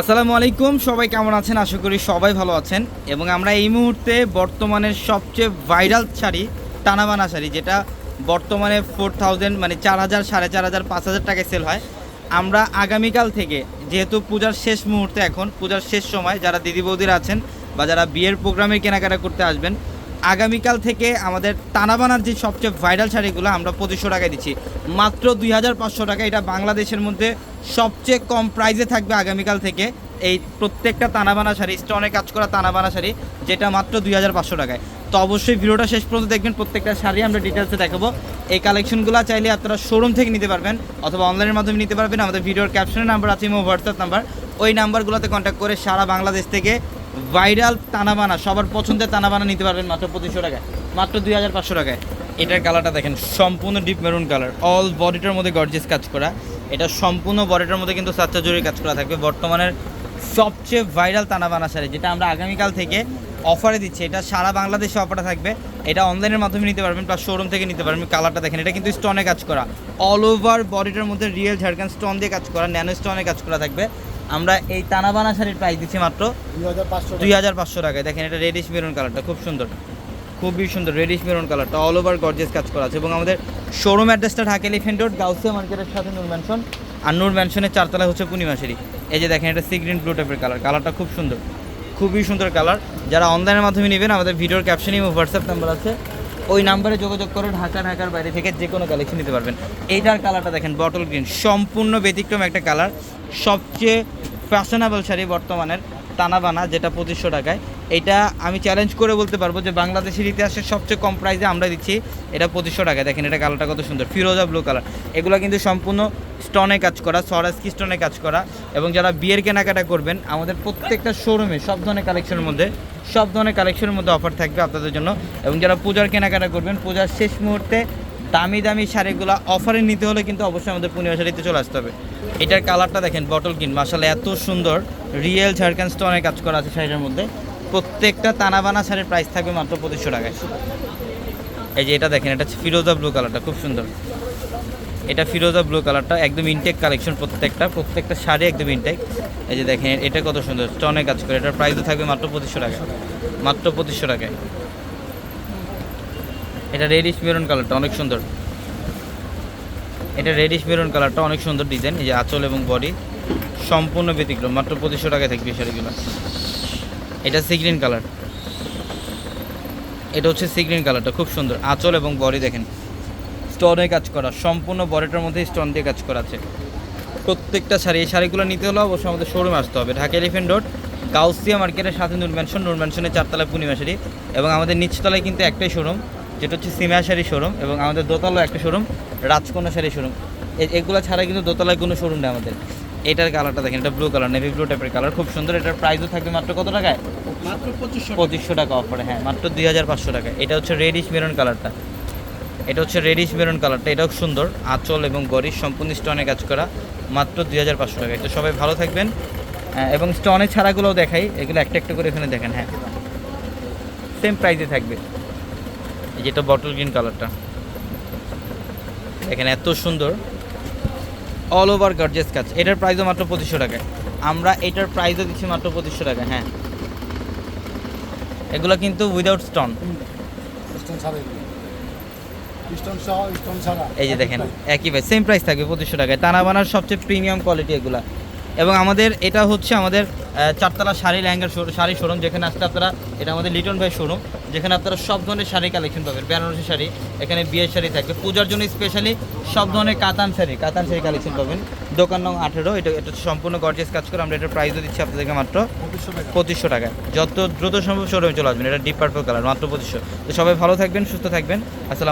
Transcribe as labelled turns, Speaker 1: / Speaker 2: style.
Speaker 1: আসসালামু আলাইকুম, সবাই কেমন আছেন? আশা করি সবাই ভালো আছেন। এবং আমরা এই মুহূর্তে বর্তমানের সবচেয়ে ভাইরাল শাড়ি, টানাবানা শাড়ি, যেটা বর্তমানে ফোর থাউজেন্ড মানে চার হাজার, সাড়ে চার হাজার, পাঁচ হাজার টাকায় সেল হয়। আমরা আগামীকাল থেকে, যেহেতু পূজার শেষ মুহূর্তে এখন, পূজার শেষ সময়, যারা দিদি বৌদিরা আছেন বা যারা বিয়ের প্রোগ্রামে কেনাকাটা করতে আসবেন আগামীকাল থেকে আমাদের টানাবানার যে সবচেয়ে ভাইরাল শাড়িগুলো আমরা পঁচিশশো টাকায় দিচ্ছি। মাত্র দুই হাজার পাঁচশো টাকা। এটা বাংলাদেশের মধ্যে সবচেয়ে কম প্রাইসে থাকবে আগামীকাল থেকে। এই প্রত্যেকটা তানাবানা শাড়ি, স্টোনে কাজ করা তানাবানা শাড়ি, যেটা মাত্র দুই হাজার পাঁচশো টাকায়। তো অবশ্যই ভিডিওটা শেষ পর্যন্ত দেখবেন, প্রত্যেকটা শাড়ি আমরা ডিটেলসে দেখাবো। এই কালেকশনগুলো চাইলে আপনারা শোরুম থেকে নিতে পারবেন অথবা অনলাইনের মাধ্যমে নিতে পারবেন। আমাদের ভিডিওর ক্যাপশনের নাম্বার আছে, ইমো হোয়াটসঅ্যাপ নাম্বার ওই নাম্বারগুলোতে কন্ট্যাক্ট করে সারা বাংলাদেশ থেকে ভাইরাল তানাবানা, সবার পছন্দের তানাবানা নিতে পারবেন মাত্র পঁচিশশো টাকায়। মাত্র দুই হাজার পাঁচশো টাকায়। এটার কালারটা দেখেন, সম্পূর্ণ ডিপ মেরুন কালার অল বডিটার মধ্যে গর্জেস কাজ করা। এটা সম্পূর্ণ বডিটার মধ্যে কিন্তু সাতটা জুড়ে কাজ করা থাকবে। বর্তমানের সবচেয়ে ভাইরাল তানাবানা শাড়ি, যেটা আমরা আগামীকাল থেকে অফারে দিচ্ছি। এটা সারা বাংলাদেশে অফারে থাকবে। এটা অনলাইনের মাধ্যমে নিতে পারবেন প্লাস শোরুম থেকে নিতে পারবেন। কালারটা দেখেন, এটা কিন্তু স্টোনে কাজ করা। অল ওভার বডিটার মধ্যে রিয়েল ঝাড়খান স্টোন দিয়ে কাজ করা ন্যানো স্টোনে কাজ করা থাকবে। আমরা এই তানাবানা শাড়ির প্রাইস দিচ্ছি মাত্র
Speaker 2: দুই হাজার পাঁচশো
Speaker 1: দুই হাজার পাঁচশো টাকায়। দেখেন এটা রেডিশ মেরুন কালারটা খুব সুন্দর। খুবই সুন্দর রেডিশ মেরুন কালারটা অল ওভার গর্জেস কাজ করা আছে। এবং আমাদের শোরুম অ্যাড্রেসটা ঢাকা এলিফেন্ট রোড গাউসিয়া মার্কেটের সাথে নূর ম্যানশন আর নূর ম্যানশনের চারতলা হচ্ছে পূর্ণিমাশারি এই যে দেখেন এটা সি গ্রিন ব্লু টাইপের কালার কালারটা খুব সুন্দর। খুবই সুন্দর কালার যারা অনলাইনের মাধ্যমে নেবেন আমাদের ভিডিওর ক্যাপশনে এবং হোয়াটসঅ্যাপ নাম্বার আছে। ওই নাম্বারে যোগাযোগ করে ঢাকা, ঢাকার বাইরে থেকে যে কোনো কালেকশন নিতে পারবেন। এইটার কালারটা দেখেন বটল গ্রিন সম্পূর্ণ ব্যতিক্রম একটা কালার সবচেয়ে ফ্যাশনেবল শাড়ি বর্তমানের টানাবানা যেটা পঁচিশশো টাকায়। এটা আমি চ্যালেঞ্জ করে বলতে পারব যে বাংলাদেশের ইতিহাসে সবচেয়ে কম প্রাইসে আমরা দিচ্ছি, এটা পঁচিশশো টাকায় দেখেন এটা কালারটা কত সুন্দর। ফিরোজা ব্লু কালার এগুলো কিন্তু সম্পূর্ণ স্টোনে কাজ করা সরাসকি স্টোনে কাজ করা। এবং যারা বিয়ের কেনাকাটা করবেন, আমাদের প্রত্যেকটা শোরুমে সব ধরনের কালেকশনের মধ্যে, সব ধরনের কালেকশনের মধ্যে অফার থাকবে আপনাদের জন্য। এবং যারা পূজার কেনাকাটা করবেন, পূজার শেষ মুহূর্তে দামি দামি শাড়িগুলো অফারে নিতে হলে কিন্তু অবশ্যই আমাদের পূর্ণিমা শাড়িতে চলে আসতে হবে। এটার কালারটা দেখেন বটল কিন মাসালে এত সুন্দর। রিয়েল ঝাড়খান স্টোনের কাজ করা আছে শাড়িটার মধ্যে। প্রত্যেকটা তানাবানা শাড়ির প্রাইস থাকবে মাত্র পঁচিশশো টাকায়। এই যে এটা দেখেন, এটা হচ্ছে ফিরোজা ব্লু কালারটা খুব সুন্দর। এটা ফিরোজা ব্লু কালারটা একদম ইনটেক কালেকশন প্রত্যেকটা প্রত্যেকটা শাড়ি একদম ইনটেক এই যে দেখেন, এটা কত সুন্দর স্টোনে কাজ করে। এটার প্রাইসও থাকবে মাত্র পঁচিশশো টাকা মাত্র পঁচিশশো টাকায়। এটা রেডিশ মেরুন কালারটা অনেক সুন্দর। এটা রেডিশ মেরুন কালারটা অনেক সুন্দর ডিজাইন এই যে আঁচল এবং বডি সম্পূর্ণ ব্যতিক্রম, মাত্র পঁচিশশো টাকায় থাকবে শাড়িগুলো। এটা সিগ্রিন কালার এটা হচ্ছে সিগ্রিন কালারটা খুব সুন্দর। আঁচল এবং বডি দেখেন। স্টোনে কাজ করা। সম্পূর্ণ বডিটার মধ্যে স্টোন দিয়ে কাজ করা আছে। প্রত্যেকটা শাড়ি, এই শাড়িগুলো নিতে হলে অবশ্যই আমাদের শোরুমে আসতে হবে। ঢাকা এলিফেন্ট রোড কাউসিয়া মার্কেটের সাথে নূর ম্যানশন নূর ম্যানশনের চারতলায় পূর্ণিমা শাড়ি এবং আমাদের নিচতলায় কিন্তু একটাই শোরুম যেটা হচ্ছে সিমিয়া শাড়ি শোরুম এবং আমাদের দোতলায় একটা শোরুম রাজকন্যা শাড়ি শোরুম এগুলো ছাড়া কিন্তু দোতলায় কোনো শোরুম নেই আমাদের। এটার কালারটা দেখেন এটা ব্লু কালার নেভি ব্লু টাইপের কালার খুব সুন্দর। এটার প্রাইসও থাকবে মাত্র কত টাকায়?
Speaker 2: মাত্র পঁচিশশো
Speaker 1: পঁচিশশো টাকা অফারে হ্যাঁ মাত্র দুই হাজার পাঁচশো টাকা। এটা হচ্ছে রেডিশ মেরুন কালারটা এটা হচ্ছে রেডিশ মেরুন কালারটা এটাও সুন্দর আঁচল এবং গরিশ সম্পূর্ণ স্টোনে কাজ করা মাত্র দুই হাজার পাঁচশো টাকা। এটা সবাই ভালো থাকবেন হ্যাঁ, এবং স্টোনের ছাড়াগুলোও দেখাই এগুলো একটা একটা করে এখানে দেখেন হ্যাঁ। সেম প্রাইসে থাকবে। এই যেটা বটল গ্রিন কালারটা এখানে এত সুন্দর অল ওভার গর্জেস কাজ এটার প্রাইসও মাত্র পঁচিশশো টাকা আমরা এটার প্রাইসও দিচ্ছি মাত্র পঁচিশশো টাকা হ্যাঁ। এগুলো কিন্তু উইদাউট স্টোন এই যে দেখেন একই ভাই সেম প্রাইস থাকবে পঁচিশশো টাকায়। তানাবানার সবচেয়ে প্রিমিয়াম কোয়ালিটি এগুলা। এবং আমাদের এটা হচ্ছে আমাদের চারতলা শাড়ি লেহেঙ্গার শো- শাড়ি শোরুম যেখানে আসলে আপনারা এটা আমাদের লিটন ভাই শোরুম যেখানে আপনারা সব ধরনের শাড়ি কালেকশন পাবেন। বেনারসি শাড়ি এখানে বিয়ের শাড়ি থাকবে। পূজার জন্য স্পেশালি সব ধরনের কাতান শাড়ি কাতান শাড়ি কালেকশন পাবেন। দোকান নং আঠেরো এটা এটা সম্পূর্ণ গর্জেস কাজ করে আমরা এটার প্রাইসও দিচ্ছি আপনাদেরকে মাত্র
Speaker 2: পঁচিশশো টাকা।
Speaker 1: যত দ্রুত সম্ভব শোরুমে চলে আসবেন এটা ডিপ পার্পল কালার মাত্র পঁচিশশো। তো সবাই ভালো থাকবেন সুস্থ থাকবেন। আসসালাম